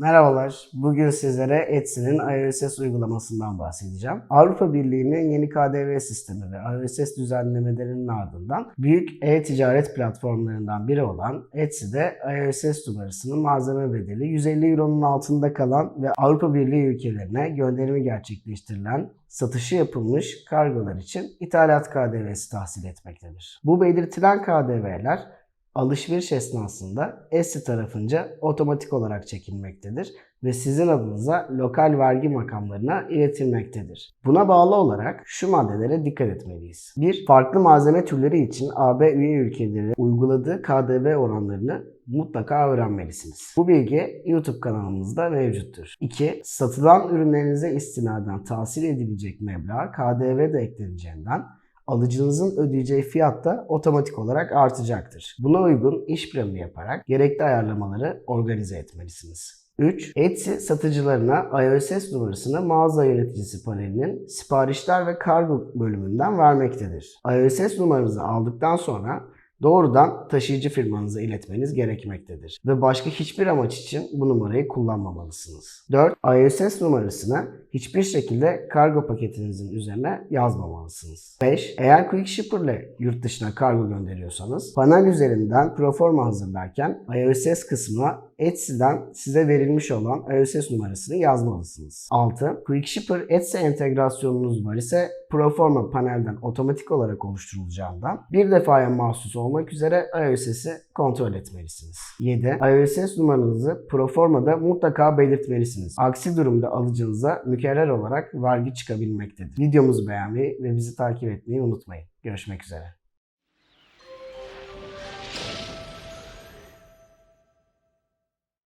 Merhabalar. Bugün sizlere Etsy'nin iOS uygulamasından bahsedeceğim. Avrupa Birliği'nin yeni KDV sistemi ve iOS düzenlemelerinin ardından büyük e-ticaret platformlarından biri olan Etsy'de iOS numarasının malzeme bedeli 150 Euro'nun altında kalan ve Avrupa Birliği ülkelerine gönderimi gerçekleştirilen satışı yapılmış kargolar için ithalat KDV'si tahsil etmektedir. Bu belirtilen KDV'ler alışveriş esnasında Etsy tarafınca otomatik olarak çekilmektedir ve sizin adınıza lokal vergi makamlarına iletilmektedir. Buna bağlı olarak şu maddelere dikkat etmeliyiz. 1. Farklı malzeme türleri için AB üye ülkeleri uyguladığı KDV oranlarını mutlaka öğrenmelisiniz. Bu bilgi YouTube kanalımızda mevcuttur. 2. Satılan ürünlerinize istinaden tahsil edilecek meblağ KDV de ekleneceğinden alıcınızın ödeyeceği fiyat da otomatik olarak artacaktır. Buna uygun iş planı yaparak gerekli ayarlamaları organize etmelisiniz. 3. Etsy satıcılarına iOS numarasını mağaza yöneticisi panelinin siparişler ve kargo bölümünden vermektedir. iOS numaranızı aldıktan sonra doğrudan taşıyıcı firmanıza iletmeniz gerekmektedir. Ve başka hiçbir amaç için bu numarayı kullanmamalısınız. 4. iOS numarasını hiçbir şekilde kargo paketinizin üzerine yazmamalısınız. 5. Eğer Quick Shipper ile yurt dışına kargo gönderiyorsanız panel üzerinden proforma hazırlarken iOS kısmına Etsy'den size verilmiş olan iOS numarasını yazmalısınız. 6. Quick Shipper Etsy entegrasyonunuz var ise proforma panelden otomatik olarak oluşturulacağından bir defaya mahsus olmak üzere iOS'i kontrol etmelisiniz. 7. iOS numaranızı proformada mutlaka belirtmelisiniz. Aksi durumda alıcınıza mükerrer olarak vergi çıkabilmektedir. Videomuzu beğenmeyi ve bizi takip etmeyi unutmayın. Görüşmek üzere.